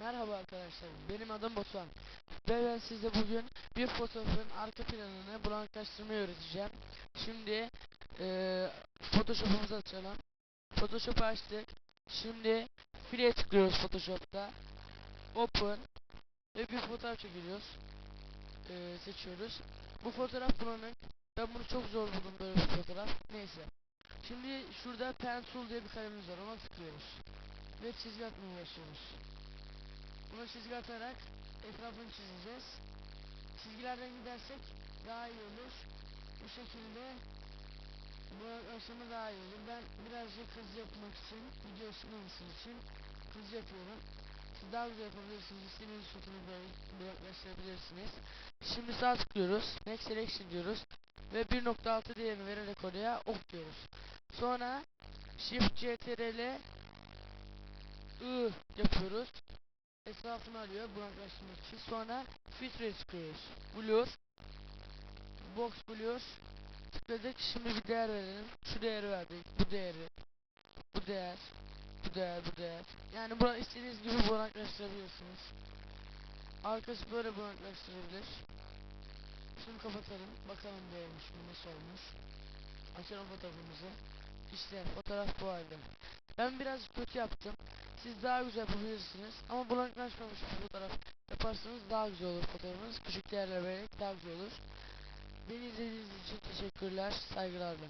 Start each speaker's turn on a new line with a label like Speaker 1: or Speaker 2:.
Speaker 1: Merhaba arkadaşlar, benim adım Batuhan ve ben size bugün bir fotoğrafın arka planını blanklaştırmayı öğreteceğim. Şimdi eee Photoshop'umuzu açalım. Photoshop'u açtık. Şimdi fileye tıklıyoruz Photoshop'ta. Open ve bir fotoğraf çekiliyoruz. Eee, seçiyoruz. Bu fotoğraf bulanık. Ben bunu çok zor buldum böyle bir fotoğraf. Neyse. Şimdi şurada pencil diye bir kalemimiz var. Ona tıklıyoruz. Ve çizgi atmaya başlıyoruz. Buna çizgi atarak etrafını çizeceğiz. Çizgilerden gidersek daha iyi olur. Bu şekilde bu aşama daha iyi olur. Ben birazcık hızlı yapmak için, video sıkmaması için hızlı yapıyorum. Siz daha güzel yapabilirsiniz. İstediğiniz fotoğrafı böyle yaklaştırabilirsiniz. Şimdi sağ tıklıyoruz. Next Selection diyoruz. Ve 1.6 değerini vererek oraya ok diyoruz. Sonra Shift CTRL I yapıyoruz etrafını arıyor blanklaştırmak için. Sonra filtre tıklıyoruz. Blur. Box blur. Tıkladık. Şimdi bir değer verelim. Şu değeri verdik. Bu değeri. Bu değer. Bu değer. Bu değer. Yani bunu istediğiniz gibi blanklaştırabilirsiniz. Arkası böyle blanklaştırabilir. Şimdi kapatalım. Bakalım değermiş mi nasıl olmuş. Açalım fotoğrafımızı. İşte fotoğraf bu halde. Ben biraz kötü yaptım. Siz daha güzel yapabilirsiniz. Ama blanklaşmamış bir fotoğraf yaparsanız daha güzel olur fotoğrafınız. Küçük değerler vererek daha güzel olur. Beni izlediğiniz için teşekkürler. Saygılarla.